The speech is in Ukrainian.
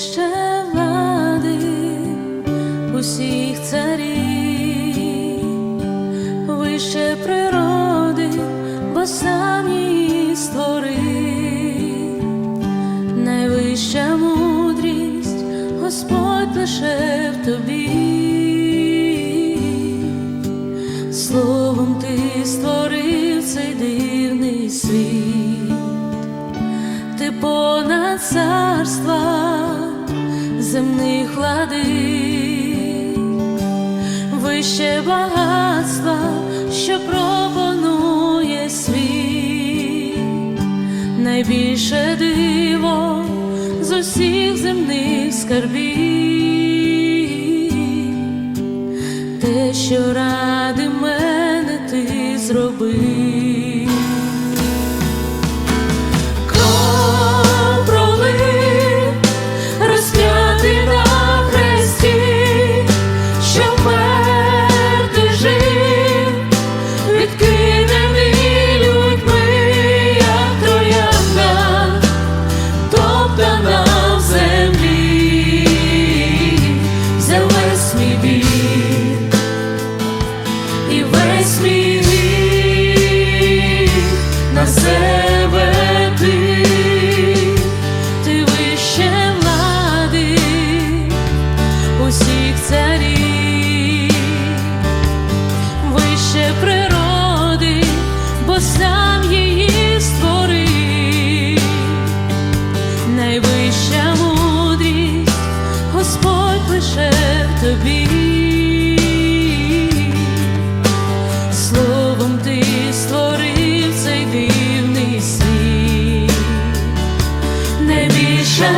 вище влади усіх царів, вище природи, бо сам її створив, найвища мудрість, Господь лише в тобі, словом ти створив цей дивний світ. Ти понад царства земних влади, вище багатства, що пропонує світ, найбільше диво з усіх земних скарбів, те, що ради мене ти зробив. Природи, бо сам її створив, найвища мудрість, Господь лише в тобі. Словом ти створив цей дивний світ, найбільша